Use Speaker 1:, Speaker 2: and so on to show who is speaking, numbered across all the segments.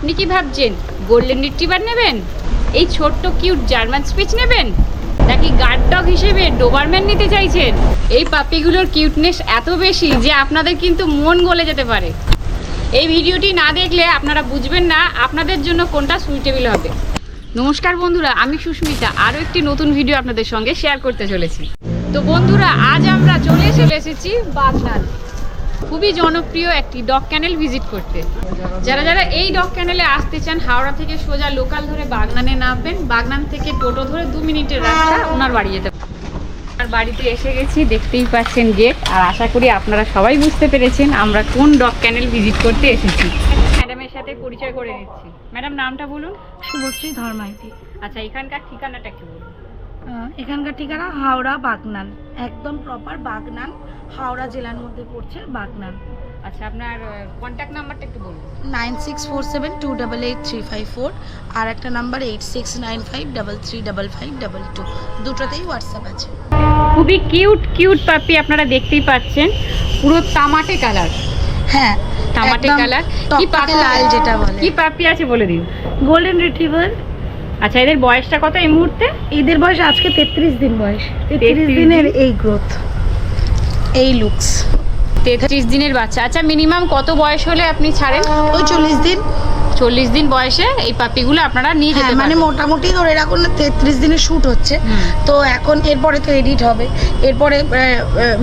Speaker 1: আপনি কি ভাবছেন, গোল্ডেন রিট্রিভার নেবেন? এই ছোট্ট, কিউট জার্মান স্পিচ নেবেন? নাকি গার্ড ডগ হিসেবে ডোবারম্যান নিতে চাইছেন? এই পাপিগুলোর কিউটনেস এত বেশি যে আপনাদের কিন্তু মন গলে যেতে পারে। এই ভিডিওটি না দেখলে আপনারা বুঝবেন না আপনাদের জন্য কোনটা সুইটেবল হবে। নমস্কার বন্ধুরা, আমি সুস্মিতা। আরও একটি নতুন ভিডিও আপনাদের সঙ্গে শেয়ার করতে চলেছি। তো বন্ধুরা, আজ আমরা চলে চলে এসেছি বাগনান। খুবই জনপ্রিয় একটি ডক ক্যানেল ভিজিট করতে। যারা যারা এই ডক ক্যানেলে আসতে চান হাওড়া থেকে সোজা লোকাল ধরে বাগনানে নামবেন। বাগনান থেকে টোটো ধরে দু মিনিটের রাস্তা ওনার বাড়ি যেতে আর বাড়িতে এসে গেছি দেখতেই পাচ্ছেন গেট আর আশা করি আপনারা সবাই বুঝতে পেরেছেন আমরা কোন ডক ক্যানেল ভিজিট করতে এসেছি। ম্যাডামের সাথে পরিচয় করে দিচ্ছি। ম্যাডাম নামটা বলুন।
Speaker 2: শুভশ্রী ধর্মাইতি।
Speaker 1: আচ্ছা এখানকার ঠিকানাটা একটু বলুন।
Speaker 2: এখানকার ঠিকানা হাওড়া বাগনান। একদম প্রপার বাগনান হাওড়া জেলার মধ্যে পড়ছে বাগনান
Speaker 1: আচ্ছা আপনার কন্ট্যাক্ট নাম্বারটা একটু বলুন।
Speaker 2: Nine six four seven two double eight three five four আর একটা number eight six nine five double three double five double two. দুটোতেই হোয়াটসঅ্যাপ আছে।
Speaker 1: খুবই কিউট কিউট পাপি আপনারা দেখতেই পাচ্ছেন। পুরো তামাটে কালার।
Speaker 2: হ্যাঁ
Speaker 1: তামাটে কালার। কি পাপি
Speaker 2: লাল যেটা বলে।
Speaker 1: কি পাপি আছে বলে দিন।
Speaker 2: গোল্ডেন রিট্রিভার
Speaker 1: আচ্ছা এদের বয়সটা কত এই মুহূর্তে?
Speaker 2: এদের বয়স আজকে তেত্রিশ দিন বয়স।
Speaker 1: 33
Speaker 2: তেত্রিশ দিনের এই গ্রোথ এই লুকস
Speaker 1: তেত্রিশ দিনের বাচ্চা। আচ্ছা মিনিমাম কত বয়স হলে আপনি ছাড়েন?
Speaker 2: ওই চল্লিশ দিন।
Speaker 1: চল্লিশ দিন বয়সে এই পাপিগুলো আপনারা নিয়ে
Speaker 2: হ্যাঁ
Speaker 1: যেতে
Speaker 2: মানে মোটামুটি ধরে রাখুন তেত্রিশ দিনে শ্যুট হচ্ছে। তো এখন এরপরে তো এডিট হবে এরপরে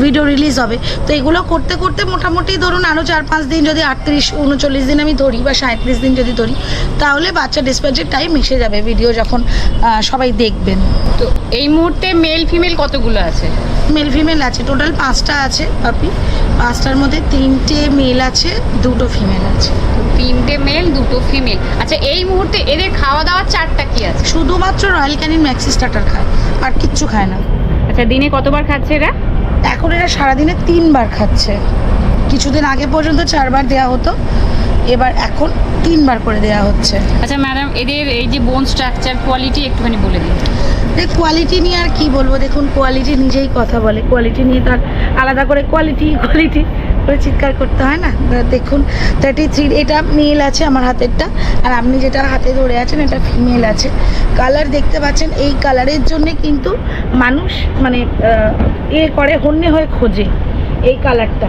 Speaker 2: ভিডিও রিলিজ হবে। তো এগুলো করতে করতে মোটামুটি ধরুন আরও চার পাঁচ দিন যদি আটত্রিশ উনচল্লিশ দিন আমি ধরি বা সাঁত্রিশ দিন যদি ধরি তাহলে বাচ্চা ডিসপ্যাচের টাইম মিশে যাবে ভিডিও যখন সবাই দেখবেন।
Speaker 1: তো এই মুহূর্তে মেল ফিমেল কতগুলো আছে?
Speaker 2: মেল ফিমেল আছে টোটাল পাঁচটা আছে পাপি। পাঁচটার মধ্যে তিনটে মেল আছে দুটো ফিমেল আছে।
Speaker 1: তিনটে মেল দুটো ফিমেল আচ্ছা এই মুহূর্তে এদের খাওয়া দাওয়া চারটা কি আছে?
Speaker 2: শুধুমাত্র রয়্যাল ক্যানিন ম্যাক্সি স্টার্টার খায় আর কিচ্ছু খায় না।
Speaker 1: আচ্ছা দিনে কতবার খাচ্ছে এরা?
Speaker 2: এখন এরা সারাদিনে তিনবার খাচ্ছে। কিছুদিন আগে পর্যন্ত চারবার দেওয়া হতো এবার এখন তিনবার করে দেওয়া হচ্ছে।
Speaker 1: আচ্ছা ম্যাডাম এদের এই যে বোন স্ট্রাকচার কোয়ালিটি একটুখানি বলে দিন।
Speaker 2: দেখ কোয়ালিটি নিয়ে আর কি বলব? দেখুন কোয়ালিটি নিজেই কথা বলে। কোয়ালিটি নিয়ে তার আলাদা করে কোয়ালিটি কোয়ালিটি করে চিৎকার করতে হয় না? দেখুন থার্টি থ্রি এটা মেল আছে আমার হাতেরটা, আর আপনি যেটা হাতে ধরে আছেন, এটা ফিমেল আছে। কালার দেখতে পাচ্ছেন, এই কালারের জন্যে কিন্তু মানুষ মানে এ করে, হন্যে হয়ে খোঁজে এই কালারটা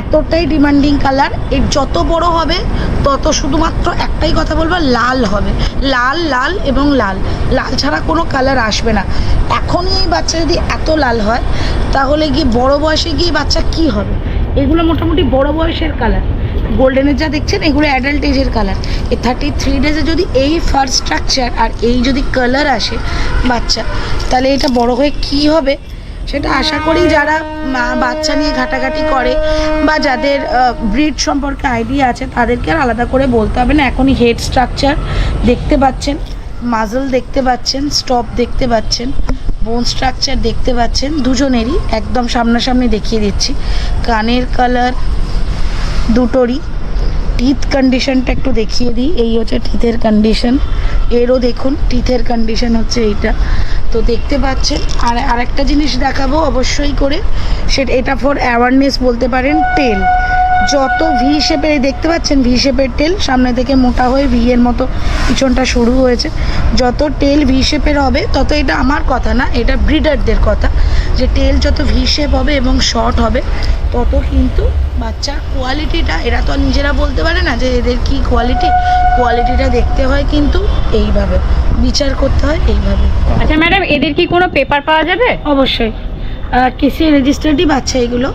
Speaker 2: এতটাই ডিমান্ডিং কালারের যত বড় হবে, তত শুধুমাত্র একটাই কথা বলব, লাল হবে। লাল লাল এবং লাল। লাল ছাড়া কোনো কালার আসবে না। এখনই এই বাচ্চা যদি এত লাল হয়, তাহলে গিয়ে বড় বয়সে গিয়ে বাচ্চা কি হবে? এগুলো মোটামুটি বড় বয়সের কালার গোল্ডেনের যা দেখছেন, এগুলো অ্যাডাল্ট এজের কালার এই থার্টি থ্রি ডেজে যদি এই ফার স্ট্রাকচার আর এই যদি কালার আসে বাচ্চা, তাহলে এটা বড় হয়ে কি হবে? সেটা আশা করি যারা মা বাচ্চা নিয়ে ঘাটাঘাটি করে বা যাদের ব্রিড সম্পর্কে আইডিয়া আছে, তাদেরকে আর আলাদা করে বলতে হবে না। এখনই হেড স্ট্রাকচার দেখতে পাচ্ছেন মাজল দেখতে পাচ্ছেন স্টপ দেখতে পাচ্ছেন। বোন স্ট্রাকচার দেখতে পাচ্ছেন, দুজনেরই একদম সামনাসামনি দেখিয়ে দিচ্ছি। কানের কালার দুটোরই। টিথ কন্ডিশনটা একটু দেখিয়ে দিই, এই হচ্ছে টিথের কন্ডিশন এরও দেখুন টিথের কন্ডিশন হচ্ছে এইটা। তো দেখতে পাচ্ছেন, আর আরেকটা জিনিস দেখাবো অবশ্যই করে, সেটা, এটা ফর অ্যাওয়ারনেস বলতে পারেন টেল যত ভি শেপের এই দেখতে পাচ্ছেন ভি শেপের টেল সামনে থেকে মোটা হয়ে ভি এর মতো পিছনটা শুরু হয়েছে। যত টেল ভি শেপের হবে তত এটা আমার কথা না এটা ব্রিডারদের কথা। যে টেল যত ভি শেপ হবে এবং শর্ট হবে তত কিন্তু বাচ্চার কোয়ালিটিটা এরা তো নিজেরা বলতে পারে না যে এদের কি কোয়ালিটি কোয়ালিটিটা দেখতে হয় কিন্তু এইভাবে। বিচার করতে হয় এইভাবে।
Speaker 1: আচ্ছা ম্যাডাম এদের কি কোনো পেপার পাওয়া যাবে?
Speaker 2: অবশ্যই। কেসি রেজিস্টার্ডই বাচ্চা এগুলো।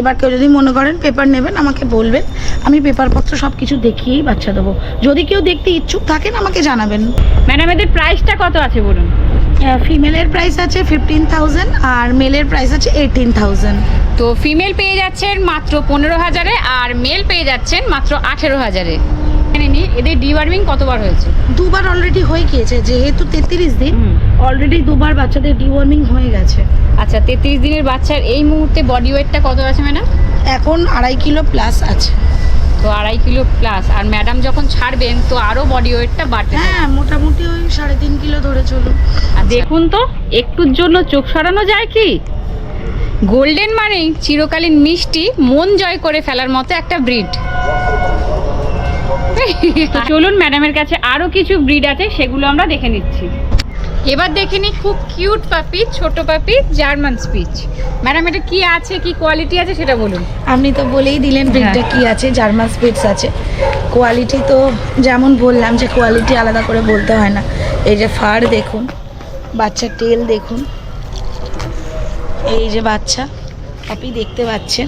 Speaker 2: এবার কেউ যদি মনে করেন পেপার নেবেন আমাকে বলবেন। আমি পেপারপত্র সব কিছু দেখিয়েই বাচ্চা দেবো। যদি কেউ দেখতে ইচ্ছুক থাকেন আমাকে জানাবেন।
Speaker 1: ম্যাডাম এদের প্রাইসটা কত আছে বলুন?
Speaker 2: ফিমেলের প্রাইস আছে ফিফটিন থাউজেন্ড আর মেলের প্রাইস আছে এইটিন থাউজেন্ড
Speaker 1: তো ফিমেল পেয়ে যাচ্ছেন মাত্র পনেরো হাজারে আর মেল পেয়ে যাচ্ছেন মাত্র আঠেরো হাজারে। এখানে নিয়ে এদের ডিওয়ার্মিং কতবার হয়েছে?
Speaker 2: দুবার অলরেডি হয়ে গিয়েছে যেহেতু তেত্রিশ দিন অলরেডি দুবার বাচ্চাদের ডিওয়ার্মিং হয়ে গেছে।
Speaker 1: আচ্ছা তেত্রিশ দিনের বাচ্চার এই মুহূর্তে বডি ওয়েটটা কত আছে ম্যাডাম
Speaker 2: এখন আড়াই কিলো প্লাস আছে।
Speaker 1: তো আড়াই কিলো প্লাস আর ম্যাডাম যখন ছাড়বেন তো আরও বডি ওয়েটটা বাড়তে থাকবে।
Speaker 2: হ্যাঁ মোটামুটি ওই সাড়ে তিন কিলো ধরে চলুন।
Speaker 1: আর দেখুন তো একটুর জন্য চোখ সরানো যায় কি? গোল্ডেন মানেই চিরকালীন মিষ্টি মন জয় করে ফেলার মতো একটা ব্রিড চলুন ম্যাডামের কাছে আরও কিছু ব্রিড আছে সেগুলো আমরা দেখে নিচ্ছি। এবার দেখে নিই খুব কিউট পাপি ছোট পাপি জার্মান স্পিচ। ম্যাডাম এটা কি আছে কি কোয়ালিটি আছে সেটা বলুন।
Speaker 2: আপনি তো বলেই দিলেন ব্রিডটা
Speaker 1: হ্যাঁ।
Speaker 2: কি আছে জার্মান স্পিটস আছে। কোয়ালিটি তো যেমন বললাম যে কোয়ালিটি আলাদা করে বলতে হয় না। এই যে ফার দেখুন বাচ্চার টেল দেখুন। এই যে বাচ্চা আপনি দেখতে পাচ্ছেন।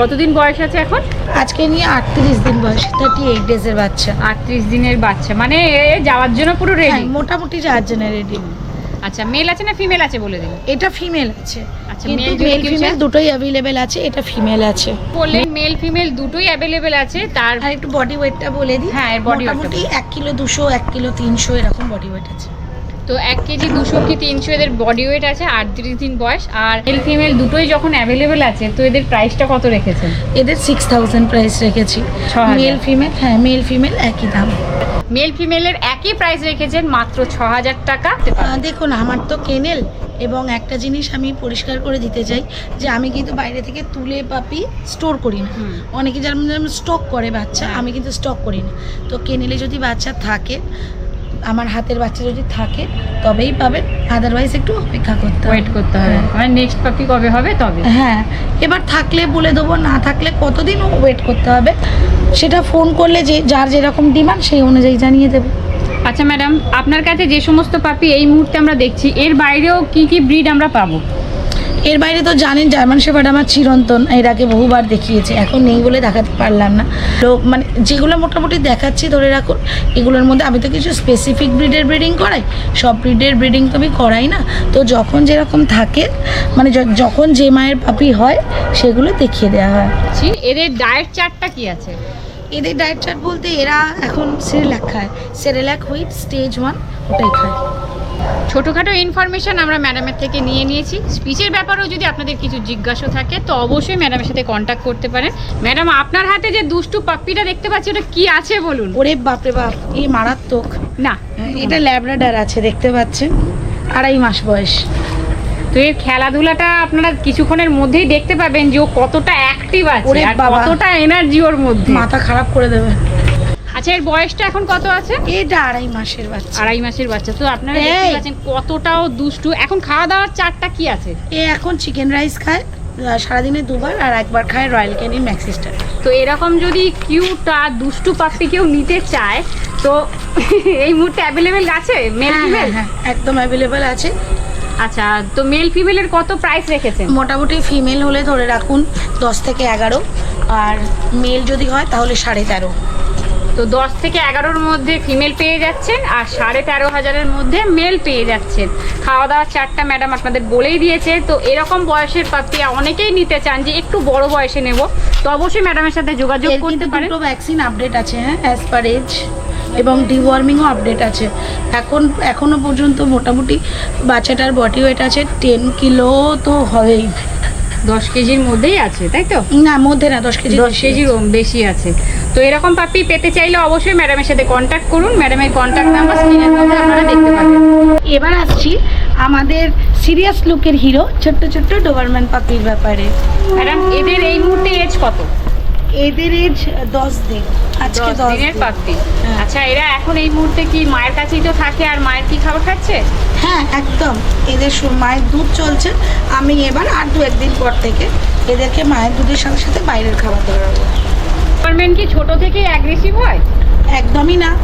Speaker 1: কতদিন বয়স আছে এখন?
Speaker 2: আজকে নিয়ে আটত্রিশ দিন বয়স থার্টি এইট ডেজের বাচ্চা।
Speaker 1: আটত্রিশ দিনের বাচ্চা। মানে এ যাওয়ার জন্য পুরো
Speaker 2: হ্যাঁ
Speaker 1: রেডি
Speaker 2: মোটামুটি চারজনের রেডি
Speaker 1: আচ্ছা মেল আছে না ফিমেল আছে বলে দিন?
Speaker 2: এটা ফিমেল আছে।
Speaker 1: আচ্ছা,
Speaker 2: কিন্তু মেল ফিমেল দুটোই অ্যাভেলেবেল আছে এটা ফিমেল আছে।
Speaker 1: বললেন মেল ফিমেল দুটোই অ্যাভেলেবেল আছে তার
Speaker 2: আর একটু বডি ওয়েটটা বলে দিই।
Speaker 1: হ্যাঁ, body weight
Speaker 2: মোটামুটি এক কিলো দুশো এক কিলো তিনশো এরকম বডি ওয়েট আছে।
Speaker 1: তো এক কেজি দুশো কি তিনশো এদের বডি ওয়েট আছে আটত্রিশ দিন বয়স। আর মেল ফিমেল দুটোই যখন অ্যাভেলেবেল আছে তো এদের প্রাইসটা কত রেখেছেন?
Speaker 2: এদের সিক্স থাউজেন্ড প্রাইস রেখেছি।
Speaker 1: 6,000
Speaker 2: মেল ফিমেল হ্যাঁ মেল ফিমেল একই দাম।
Speaker 1: মেল ফিমেলের একই প্রাইস রেখেছেন মাত্র ছ হাজার টাকা।
Speaker 2: দেখুন আমার তো কেনেল এবং একটা জিনিস আমি পরিষ্কার করে দিতে চাই যে আমি কিন্তু বাইরে থেকে তুলে পাপি স্টোর করি না। অনেকে যেমন যেমন স্টক করে বাচ্চা। আমি কিন্তু স্টক করি না। তো কেনেলে যদি বাচ্চা থাকে আমার হাতের বাচ্চা যদি থাকে তবেই পাবেন। আদারওয়াইজ একটু অপেক্ষা করতে হবে।
Speaker 1: ওয়েট করতে হবে।
Speaker 2: হ্যাঁ।
Speaker 1: মানে নেক্সট পাপি কবে হবে? তবে।
Speaker 2: হ্যাঁ। এবার থাকলে বলে দেবো না থাকলে কতদিন ওয়েট করতে হবে? সেটা ফোন করলে যে যার যেরকম ডিমান্ড সেই অনুযায়ী জানিয়ে দেবো।
Speaker 1: আচ্ছা ম্যাডাম আপনার কাছে যে সমস্ত পাপি এই মুহূর্তে আমরা দেখছি এর বাইরেও কি কি ব্রিড আমরা পাবো?
Speaker 2: এর বাইরে তো জানেন জার্মান শেফার্ড আমার চিরন্তন এর আগে বহুবার দেখিয়েছে এখন নেই বলে দেখাতে পারলাম না। তো মানে যেগুলো মোটামুটি দেখাচ্ছি ধরে রাখুন এগুলোর মধ্যে আমি তো কিছু স্পেসিফিক ব্রিডের ব্রিডিং করাই সব ব্রিডের ব্রিডিং তো আমি করাই না। তো যখন যেরকম থাকে মানে যখন যে মায়ের পাপি হয় সেগুলো দেখিয়ে দেওয়া হয়।
Speaker 1: এদের ডায়েট চার্টটা কি আছে?
Speaker 2: এদের ডায়েট চার্ট বলতে এরা এখন সেরেলাক খায়। সেরেলাক হুইট স্টেজ ওয়ান ওটাই খায়।
Speaker 1: ছোটোখাটো ইনফরমেশন আমরা ম্যাডামের থেকে নিয়ে নিয়েছি। স্পিচের ব্যাপারেও যদি আপনাদের কিছু জিজ্ঞাসা থাকে তো অবশ্যই ম্যাডামের সাথে কন্ট্যাক্ট করতে পারেন। ম্যাডাম আপনার হাতে যে দুষ্টু পাপ্পিটা দেখতে পাচ্ছি ওটা কি আছে বলুন?
Speaker 2: ওরে বাপরে বাপ এই মারাত্মক।
Speaker 1: না।
Speaker 2: এটা ল্যাবরাডার আছে দেখতে পাচ্ছেন? আড়াই মাস বয়স।
Speaker 1: তো এর খেলাধুলাটা আপনারা কিছুক্ষণের মধ্যেই দেখতে পাবেন যে ও কতটা অ্যাক্টিভ আছে আর কতটা এনার্জি ওর মধ্যে।
Speaker 2: মাথা খারাপ করে দেবে।
Speaker 1: আচ্ছা এর বয়সটা এখন কত আছে?
Speaker 2: এটা আড়াই মাসের বাচ্চা।
Speaker 1: আড়াই মাসের বাচ্চা। তো আপনারা দেখতে পাচ্ছেন কতটাও দুষ্টু। এখন খাওয়া দাওয়ার চারটা কি আছে?
Speaker 2: এ এখন চিকেন রাইস খায় সারাদিনে দুবার আর একবার খায় রয়্যাল ক্যানি ম্যাক্সিস্টার
Speaker 1: তো এরকম যদি কিউট আর দুষ্টু পাপ্পি কেউ নিতে চায় তো এই মুহূর্তে অ্যাভেলেবেল আছে? মেল
Speaker 2: হ্যাঁ
Speaker 1: ফিমেল
Speaker 2: হ্যাঁ একদম অ্যাভেলেবেল আছে।
Speaker 1: আচ্ছা তো মেল ফিমেলের কত প্রাইস রেখেছেন?
Speaker 2: মোটামুটি ফিমেল হলে ধরে রাখুন দশ থেকে এগারো আর মেল যদি হয় তাহলে সাড়ে তেরো।
Speaker 1: তো দশ থেকে এগারোর মধ্যে ফিমেল পেয়ে যাচ্ছেন আর সাড়ে তেরো হাজারের মধ্যে মেল পেয়ে যাচ্ছেন। খাওয়া দাওয়ার চারটা ম্যাডাম আপনাদের বলেই দিয়েছে। তো এরকম বয়সের পাপ্পি অনেকেই নিতে চান যে একটু বড় বয়সে নেব। তো অবশ্যই ম্যাডামের সাথে যোগাযোগ করতে পারেন।
Speaker 2: ভ্যাকসিন আপডেট আছে হ্যাঁ? অ্যাজ পার এজ এবং ডিওয়ার্মিংও আপডেট আছে। এখন এখনও পর্যন্ত মোটামুটি বাচ্চাটার বডি ওয়েট আছে টেন কিলো তো হবেই।
Speaker 1: দশ কেজির মধ্যেই আছে তাই তো?
Speaker 2: না মধ্যে না দশ কেজি
Speaker 1: দশ কেজির বেশি আছে। তো এরকম পাপি পেতে চাইলে অবশ্যই ম্যাডামের সাথে কন্ট্যাক্ট করুন। ম্যাডামের কন্ট্যাক্ট নাম্বার স্ক্রিনের মধ্যে আপনারা দেখতে পাবেন।
Speaker 2: এবার আসছি আমাদের সিরিয়াস লুকের হিরো ছোট্ট ছোট্ট ডোবারম্যান পাপির ব্যাপারে।
Speaker 1: ম্যাডাম এদের এই মুহূর্তে এজ কত?
Speaker 2: এদের এজ দশ দিন আজকে
Speaker 1: দশ দিনের
Speaker 2: দিন।
Speaker 1: পাপ্পি
Speaker 2: হ্যাঁ।
Speaker 1: আচ্ছা এরা এখন এই মুহূর্তে কি মায়ের কাছেই তো থাকে আর মায়ের কি খাবার খাচ্ছে?
Speaker 2: হ্যাঁ একদম। এদের মায়ের দুধ চলছে। আমি এবার আর দু একদিন পর থেকে এদেরকে মায়ের দুধের সাথে সাথে বাইরের খাবার দেওয়া
Speaker 1: হবে কি ছোট থেকেই অ্যাগ্রেসিভ হয়?
Speaker 2: একদমই না।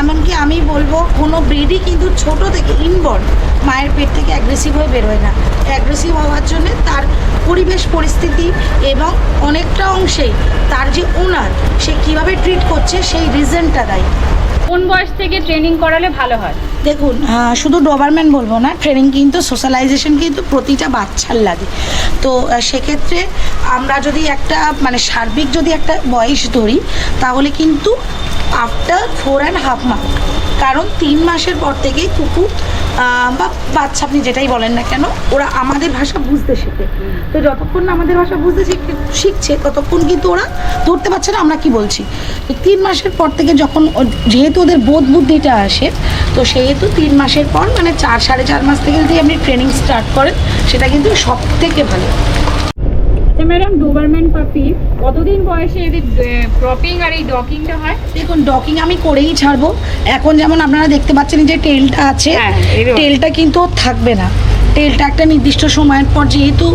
Speaker 2: এমনকি আমি বলব, কোনো ব্রিডই কিন্তু ছোট থেকে ইনবর্ন মায়ের পেট থেকে অ্যাগ্রেসিভ হয়ে বেরোয় না। অ্যাগ্রেসিভ হওয়ার জন্যে তার পরিবেশ, পরিস্থিতি এবং অনেকটা অংশেই তার যে ওনার সে কীভাবে ট্রিট করছে, সেই রিজনটা দায়ী।
Speaker 1: কোন বয়স থেকে ট্রেনিং করালে ভালো হয়?
Speaker 2: দেখুন শুধু ডোবারম্যান বলব না ট্রেনিং কিন্তু সোশ্যালাইজেশন কিন্তু প্রতিটা বাচ্চার লাগে। তো সেক্ষেত্রে আমরা যদি একটা মানে সার্বিক যদি একটা বয়স ধরি, তাহলে কিন্তু after four and half month কারণ তিন মাসের পর থেকেই কুকুর বা বাচ্চা আপনি যেটাই বলেন না কেন, ওরা আমাদের ভাষা বুঝতে শেখে। তো যতক্ষণ না আমাদের ভাষা বুঝতে শিখে, শিখছে, ততক্ষণ কিন্তু ওরা ধরতে পারছে না আমরা কি বলছি। তিন মাসের পর থেকে যখন যেহেতু ওদের বোধ বুদ্ধিটা আসে, তো সেহেতু তিন মাসের পর মানে চার, সাড়ে চার মাস থেকে যদি আপনি ট্রেনিং স্টার্ট করেন, সেটা কিন্তু সব থেকে ভালো।
Speaker 1: ম্যাডাম ডোবারম্যান পাপি। কতদিন বয়সে এদের ক্রপিং আর এই ডকিংটা হয়?
Speaker 2: দেখুন ডকিং আমি করেই ছাড়বো। এখন যেমন আপনারা দেখতে পাচ্ছেন যে টেলটা আছে
Speaker 1: হ্যাঁ,
Speaker 2: টেলটা কিন্তু থাকবে না। টেলটা একটা নির্দিষ্ট সময়ের পর যেহেতু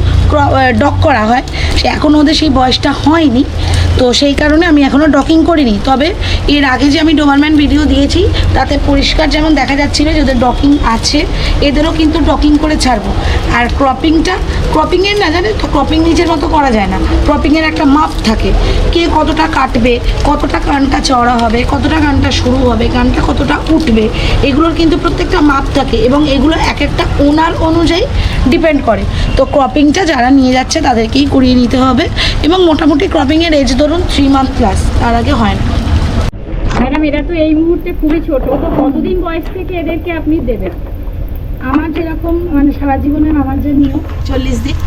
Speaker 2: ডক করা হয়, সে এখনও ওদের সেই বয়সটা হয়নি। তো সেই কারণে আমি এখনও ডকিং করিনি। তবে এর আগে যে আমি ডোবারম্যান ভিডিও দিয়েছি, তাতে পরিষ্কার যেমন দেখা যাচ্ছিল যে ওদের ডকিং আছে, এদেরও কিন্তু ডকিং করে ছাড়বো। আর ক্রপিংটা ক্রপিংয়ের না জানেন তো ক্রপিং নিজের মতো করা যায় না। ক্রপিংয়ের একটা মাপ থাকে। কে কতটা কাটবে, কতটা কানটা চড়া হবে, কতটা কানটা শুরু হবে, কানটা কতটা উঠবে, এগুলোর কিন্তু প্রত্যেকটা মাপ থাকে। এবং এগুলো এক একটা ওনার অনুযায়ী ডিপেন্ড করে। তো ক্রপিংটা যারা নিয়ে যাচ্ছে তাদেরকেই করিয়ে নিতে হবে এবং মোটামুটি ক্রপিংয়ের এজ ধরুন থ্রি মান্থ প্লাস তার আগে হয় না।
Speaker 1: ম্যাডাম এরা তো এই মুহূর্তে খুবই ছোট তো কতদিন বয়স থেকে এদেরকে আপনি দেবেন?
Speaker 2: আমার যেরকম মানে সারা জীবনের আমার যে নিয়ম চল্লিশ দিন।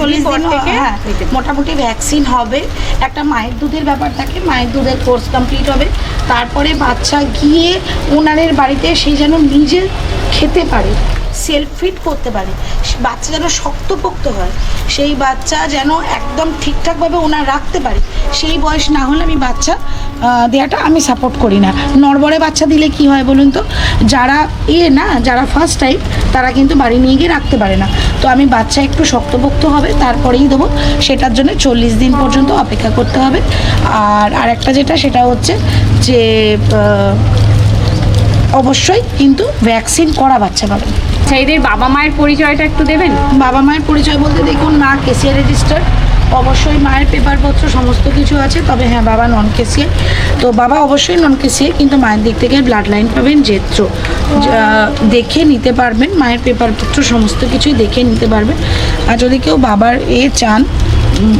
Speaker 2: চল্লিশ হ্যাঁ মোটামুটি ভ্যাকসিন হবে। একটা মায়ের দুধের ব্যাপার থাকে মায়ের দুধের কোর্স কমপ্লিট হবে। তারপরে বাচ্চা গিয়ে ওনারের বাড়িতে সে যেন নিজে খেতে পারে। সেলফ ফিট করতে পারে। বাচ্চা যেন শক্তপোক্ত হয়, সেই বাচ্চা যেন একদম ঠিকঠাকভাবে ওনার রাখতে পারে, সেই বয়স না হলে আমি বাচ্চা দেওয়াটা আমি সাপোর্ট করি না। নড়বড়ে বাচ্চা দিলে কি হয় বলুন তো? যারা ইয়ে না, যারা ফার্স্ট টাইম তারা কিন্তু বাড়ি নিয়ে গিয়ে রাখতে পারে না। তো আমি বাচ্চা একটু শক্তপোক্ত হবে, তারপরেই দেবো। সেটার জন্য চল্লিশ দিন পর্যন্ত অপেক্ষা করতে হবে। আর আরেকটা যেটা, সেটা হচ্ছে যে অবশ্যই কিন্তু ভ্যাকসিন করা বাচ্চা পাবেন।
Speaker 1: আচ্ছা এদের বাবা মায়ের পরিচয়টা একটু দেবেন?
Speaker 2: বাবা মায়ের পরিচয় বলতে দেখুন মা কেসিয়ার রেজিস্টার। অবশ্যই মায়ের পেপারপত্র সমস্ত কিছু আছে তবে হ্যাঁ বাবা নন কেসিয়ার। তো বাবা অবশ্যই নন কেসিয়ার কিন্তু মায়ের দিক থেকে ব্লাড লাইন পাবেন জেত্র যা- দেখে নিতে পারবেন মায়ের পেপারপত্র সমস্ত কিছুই দেখে নিতে পারবেন। আর যদি কেউ বাবার এ চান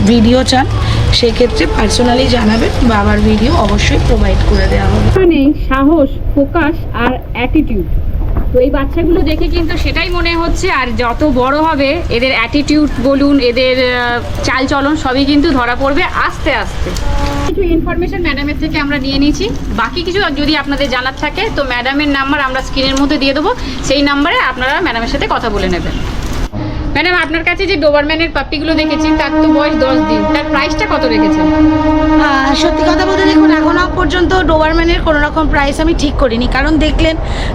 Speaker 2: ভিডিও চান সেক্ষেত্রে পার্সোনালি জানাবেন বাবার ভিডিও অবশ্যই প্রোভাইড করে দেওয়া হবে।
Speaker 1: সাহস ফোকাস আর অ্যাটিটিউড তো এই বাচ্চাগুলো দেখে কিন্তু সেটাই মনে হচ্ছে, আর যত বড় হবে, এদের অ্যাটিটিউড বলুন, এদের চালচলন সবই কিন্তু ধরা পড়বে আস্তে আস্তে। কিছু ইনফরমেশন ম্যাডামের থেকে আমরা নিয়ে নিয়েছি। বাকি কিছু যদি আপনাদের জানার থাকে, তো ম্যাডামের নাম্বার আমরা স্ক্রিনের মধ্যে দিয়ে দেবো। সেই নাম্বারে আপনারা ম্যাডামের সাথে কথা বলে নেবেন। ম্যাডাম, আপনার কাছে যে ডোবারম্যানের পাপ্পিগুলো দেখেছি, তার তো বয়স দশ দিন। তার প্রাইসটা কত রেখেছেন?
Speaker 2: সত্যি কথা বলতে দেখুন এখনও পর্যন্ত ডোবারম্যানের কোনো রকম প্রাইস আমি ঠিক করিনি। কারণ দেখলেন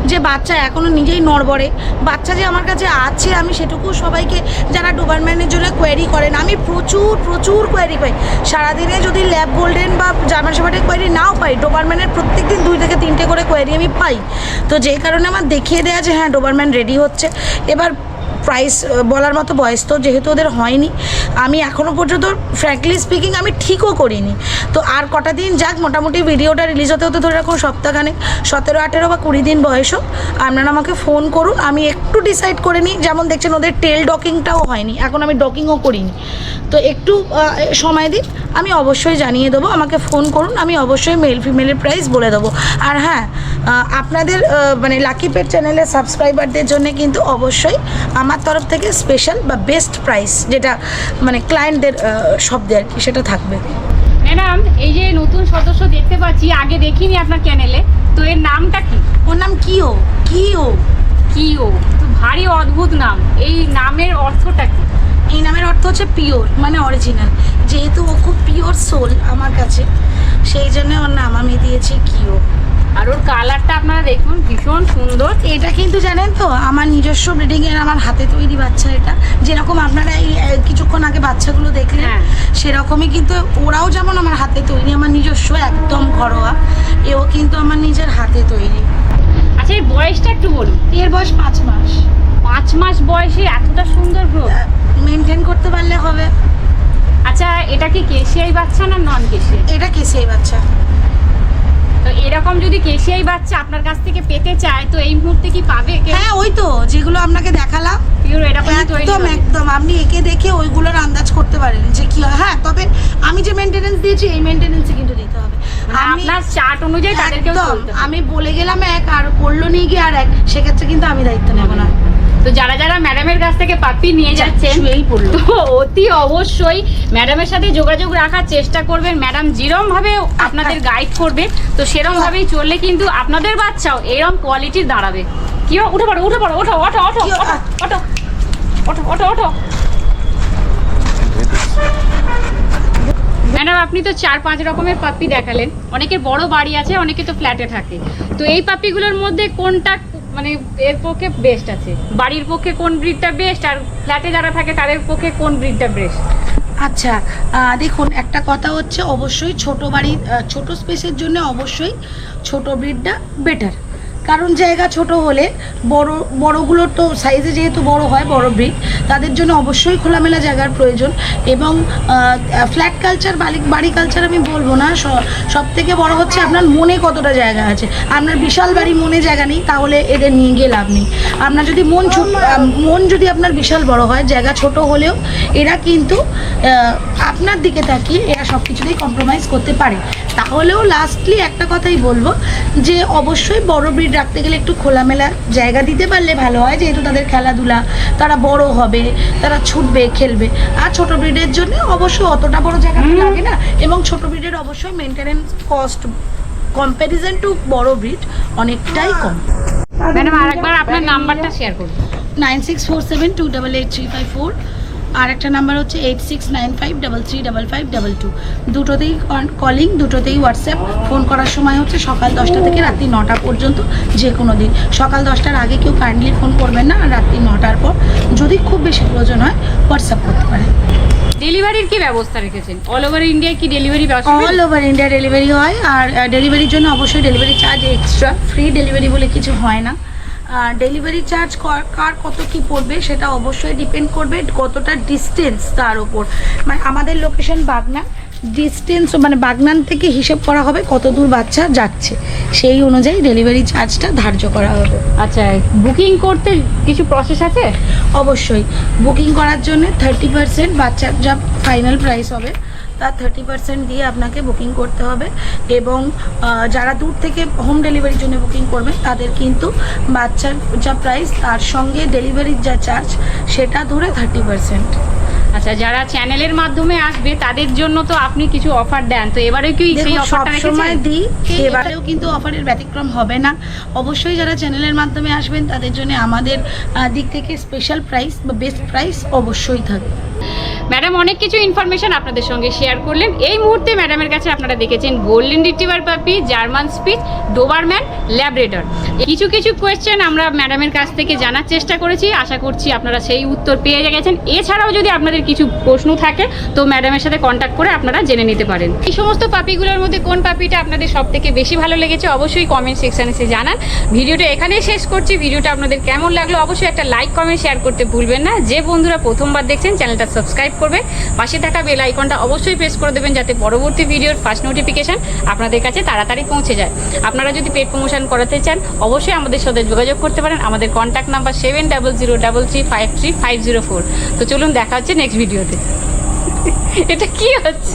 Speaker 2: যে বাচ্চা এখনও নিজেই নড়বড়ে। বাচ্চা যে আমার কাছে আছে, আমি সেটুকু সবাইকে যারা ডোবারম্যানের জন্য কোয়ারি করেন, আমি প্রচুর প্রচুর কোয়ারি পাই। সারাদিনে যদি ল্যাব গোল্ডেন বা জার্মান শেফার্ডের কোয়েরি নাও পাই, ডোবারম্যানের প্রত্যেক দিন দুই থেকে তিনটে করে কোয়ারি আমি পাই। তো যেই কারণে আমার দেখিয়ে দেওয়া যে হ্যাঁ ডোবারম্যান রেডি হচ্ছে। এবার প্রাইস বলার মতো বয়স তো যেহেতু ওদের হয়নি। আমি এখনও পর্যন্ত ফ্র্যাঙ্কলি স্পিকিং আমি ঠিকও করিনি। তো আর কটা দিন যাক, মোটামুটি ভিডিওটা রিলিজ হতে হতে ধরে রাখুন সপ্তাহখানেক। সতেরো, আঠেরো বা কুড়ি দিন বয়স হোক আপনারা আমাকে ফোন করুন, আমি একটু ডিসাইড করে নিই। যেমন দেখছেন, ওদের টেল ডকিংটাও হয়নি। এখন আমি ডকিংও করিনি। তো একটু সময় দিন, আমি অবশ্যই জানিয়ে দেবো, আমাকে ফোন করুন, আমি অবশ্যই মেল ফিমেলের প্রাইস বলে দেবো। আর হ্যাঁ আপনাদের মানে লাকি পেট চ্যানেলের সাবস্ক্রাইবারদের জন্য কিন্তু অবশ্যই আমার তরফ থেকে স্পেশাল বা বেস্ট প্রাইস যেটা মানে ক্লায়েন্টদের শব্দে আর কি সেটা থাকবে।
Speaker 1: ম্যাডাম এই যে নতুন সদস্য দেখতে পাচ্ছি আগে দেখিনি আপনার চ্যানেলে তো এর নামটা কি?
Speaker 2: ওর নাম কিও কিও।
Speaker 1: কি ও তো ভারী অদ্ভুত নাম। এই নামের অর্থটা কি?
Speaker 2: এই নামের অর্থ হচ্ছে পিওর মানে অরিজিনাল যেহেতু ও খুব পিওর সোল আমার কাছে সেই জন্য ওর নাম আমি দিয়েছি কিও।
Speaker 1: আর ওর কালারটা আপনারা দেখুন ভীষণ সুন্দর।
Speaker 2: এটা কিন্তু জানেন তো আমার নিজস্ব ব্রিডিং এর আমার হাতে তৈরি বাচ্চা এটা। যেরকম আপনারা এই কিছুক্ষণ আগে বাচ্চাগুলো দেখলেন
Speaker 1: হ্যাঁ।
Speaker 2: সেরকমই কিন্তু ওরাও যেমন আমার হাতে তৈরি আমার নিজস্ব একদম ঘরোয়া এও কিন্তু আমার নিজের হাতে তৈরি।
Speaker 1: আচ্ছা এর বয়সটা একটু বলুন।
Speaker 2: এর বয়স পাঁচ মাস।
Speaker 1: পাঁচ মাস বয়সে এতটা সুন্দর গ্রোথ
Speaker 2: মেনটেন করতে পারলে হবে।
Speaker 1: আচ্ছা এটা কি কেশিয়াই বাচ্চা না নন কেশিয়াই
Speaker 2: এটা কেশিয়াই বাচ্চা।
Speaker 1: এরকম যদি কেশিয়াই বাচ্চা আপনার কাছ থেকে পেতে চায় তো এই মুহূর্তে কি পাবে
Speaker 2: হ্যাঁ ওই তো যেগুলো আপনাকে দেখালাম। একদম একদম। আপনি একে দেখে ওইগুলোর আন্দাজ করতে পারেন যে কি হয়। হ্যাঁ তবে আমি যে মেনটেনেন্স দিয়েছি এই মেনটেনেন্সই কিন্তু দিতে হবে।
Speaker 1: মানে
Speaker 2: আমি
Speaker 1: আপনার চার্ট অনুযায়ী তাদেরকেও
Speaker 2: আমি বলে গেলাম এক আর করল নিয়ে গিয়ে আর এক সেক্ষেত্রে কিন্তু আমি দায়িত্ব নেব না।
Speaker 1: তো যারা যারা ম্যাডামের কাছ থেকে পাপ্পি নিয়ে যাচ্ছেন
Speaker 2: শুয়েই পড়ল।
Speaker 1: তো অতি অবশ্যই ম্যাডামের সাথে যোগাযোগ রাখার চেষ্টা করবেন। ম্যাডাম যেরম ভাবে আপনাদের গাইড করবে তো সেরম ভাবেই চললে কিন্তু আপনাদের বাচ্চাও এরম কোয়ালিটির দাঁড়াবে। কি? উঠে পড়ো উঠে পড়ো ওঠো ওঠো ওঠো ওঠো ওঠো ওঠো ওঠো ওঠো। ম্যাডাম আপনি তো চার পাঁচ রকমের পাপ্পি দেখালেন। অনেকের বড় বাড়ি আছে অনেকে তো ফ্ল্যাটে থাকে। তো এই পাপ্পিগুলোর মধ্যে কোনটা মানে এর পক্ষে বেস্ট আছে। বাড়ির পক্ষে কোন ব্রিডটা বেস্ট আর ফ্ল্যাটে যারা থাকে তাদের পক্ষে কোন ব্রিডটা বেস্ট
Speaker 2: আচ্ছা দেখুন, একটা কথা হচ্ছে অবশ্যই ছোট বাড়ির ছোট স্পেসের জন্য অবশ্যই ছোট ব্রিডটা বেটার কারণ জায়গা ছোট হলে বড় বড়গুলোর তো সাইজে যেহেতু বড় হয়, বড় ব্রিড তাদের জন্য অবশ্যই খোলামেলা জায়গার প্রয়োজন এবং ফ্ল্যাট কালচার বাড়ি বাড়ি কালচার আমি বলব না। সব থেকে বড় হচ্ছে আপনার মনে কতটা জায়গা আছে। আপনার বিশাল বাড়ি মনে জায়গা নেই, তাহলে এদের নিয়ে গিয়ে লাভ নেই। আপনার যদি মন ছোট মন যদি আপনার বিশাল বড় হয়, জায়গা ছোট হলেও এরা কিন্তু আপনার দিকে তাকিয়ে এরা সব কিছুতেই কম্প্রোমাইজ করতে পারে। তাহলেও লাস্টলি একটা কথাই বলব যে অবশ্যই বড় ব্রিড রাখতে গেলে একটু খোলামেলা জায়গা দিতে পারলে ভালো হয় যেহেতু তাদের খেলাধুলা তারা বড় হবে তারা ছুটবে খেলবে। আর ছোট ব্রিডের জন্য অবশ্যই অতটা বড় জায়গা লাগে না এবং ছোট ব্রিডের অবশ্যই মেনটেনেন্স কস্ট কম্প্যারিজন টু বড় ব্রিড অনেকটাই কম।
Speaker 1: ম্যাডাম আরেকবার আপনার নাম্বারটা শেয়ার করুন।
Speaker 2: Nine six four seven two double eight three five four আর একটা নাম্বার হচ্ছে eight six nine five double three double five double two. দুটোতেই কলিং দুটোতেই হোয়াটসঅ্যাপ ফোন করার সময় হচ্ছে সকাল দশটা থেকে রাত্রি নটা পর্যন্ত যে কোনো দিন। সকাল দশটার আগে কেউ কাইন্ডলি ফোন করবেন না আর রাত্রি নটার পর যদি খুব বেশি প্রয়োজন হয় হোয়াটসঅ্যাপ করতে পারেন।
Speaker 1: ডেলিভারির কি ব্যবস্থা রেখেছেন? অল ওভার ইন্ডিয়ায় কি delivery
Speaker 2: all over India delivery হয় আর ডেলিভারির জন্য অবশ্যই delivery charge extra free delivery বলে কিছু হয় না। ডেলিভারি চার্জ কার কত কি পড়বে সেটা অবশ্যই ডিপেন্ড করবে কতটা ডিস্টেন্স তার উপর। মানে আমাদের লোকেশন বাগনান ডিস্টেন্স মানে বাগনান থেকে হিসেব করা হবে কত দূর বাচ্চা যাচ্ছে। সেই অনুযায়ী ডেলিভারি চার্জটা ধার্য করা হবে।
Speaker 1: আচ্ছা বুকিং করতে কিছু প্রসেস আছে?
Speaker 2: অবশ্যই। বুকিং করার জন্য থার্টি পার্সেন্ট বাচ্চার যা ফাইনাল প্রাইস হবে তার থার্টি পার্সেন্ট দিয়ে আপনাকে বুকিং করতে হবে এবং যারা দূর থেকে হোম ডেলিভারির জন্য বুকিং করবেন তাদের কিন্তু বাচ্চার যা প্রাইস তার সঙ্গে ডেলিভারির যা চার্জ সেটা ধরে থার্টি পার্সেন্ট
Speaker 1: আচ্ছা যারা চ্যানেলের মাধ্যমে আসবে তাদের জন্য তো আপনি কিছু অফার দেন। তো এবারে কি সেই অফারটা
Speaker 2: সময় দিই এবারেও কিন্তু অফারের ব্যতিক্রম হবে না। অবশ্যই যারা চ্যানেলের মাধ্যমে আসবেন তাদের জন্য আমাদের দিক থেকে স্পেশাল প্রাইস বা বেস্ট প্রাইস অবশ্যই থাকবে।
Speaker 1: ম্যাডাম, অনেক কিছু ইনফরমেশন আপনাদের সঙ্গে শেয়ার করলেন। এই মুহূর্তে ম্যাডামের কাছে আপনারা দেখেছেন golden retriever puppy German speech Doberman Labrador কিছু কিছু কোয়েশ্চেন আমরা ম্যাডামের কাছ থেকে জানার চেষ্টা করেছি। আশা করছি আপনারা সেই উত্তর পেয়ে গেছেন। এছাড়াও যদি আপনাদের কিছু প্রশ্ন থাকে, তো ম্যাডামের সাথে কন্ট্যাক্ট করে আপনারা জেনে নিতে পারেন। এই সমস্ত পাপিগুলোর মধ্যে কোন পাপিটা আপনাদের সব থেকে বেশি ভালো লেগেছে, অবশ্যই কমেন্ট সেকশনে এসে জানান। ভিডিওটা এখানেই শেষ করছি। ভিডিওটা আপনাদের কেমন লাগল, অবশ্যই একটা লাইক কমেন্ট শেয়ার করতে ভুলবেন না। যে বন্ধুরা প্রথমবার দেখছেন, চ্যানেলটা সাবস্ক্রাইব করবে। পাশে থাকা বেল আইকনটা অবশ্যই প্রেস করে দেবেন যাতে পরবর্তী ভিডিওর ফার্স্ট নোটিফিকেশান আপনাদের কাছে তাড়াতাড়ি পৌঁছে যায়। আপনারা যদি পেট প্রমোশন করাতে চান, অবশ্যই আমাদের সাথে যোগাযোগ করতে পারেন। আমাদের contact number seven double zero double three five three five zero four তো চলুন দেখা হচ্ছে নেক্সট ভিডিওতে এটা কি হচ্ছে?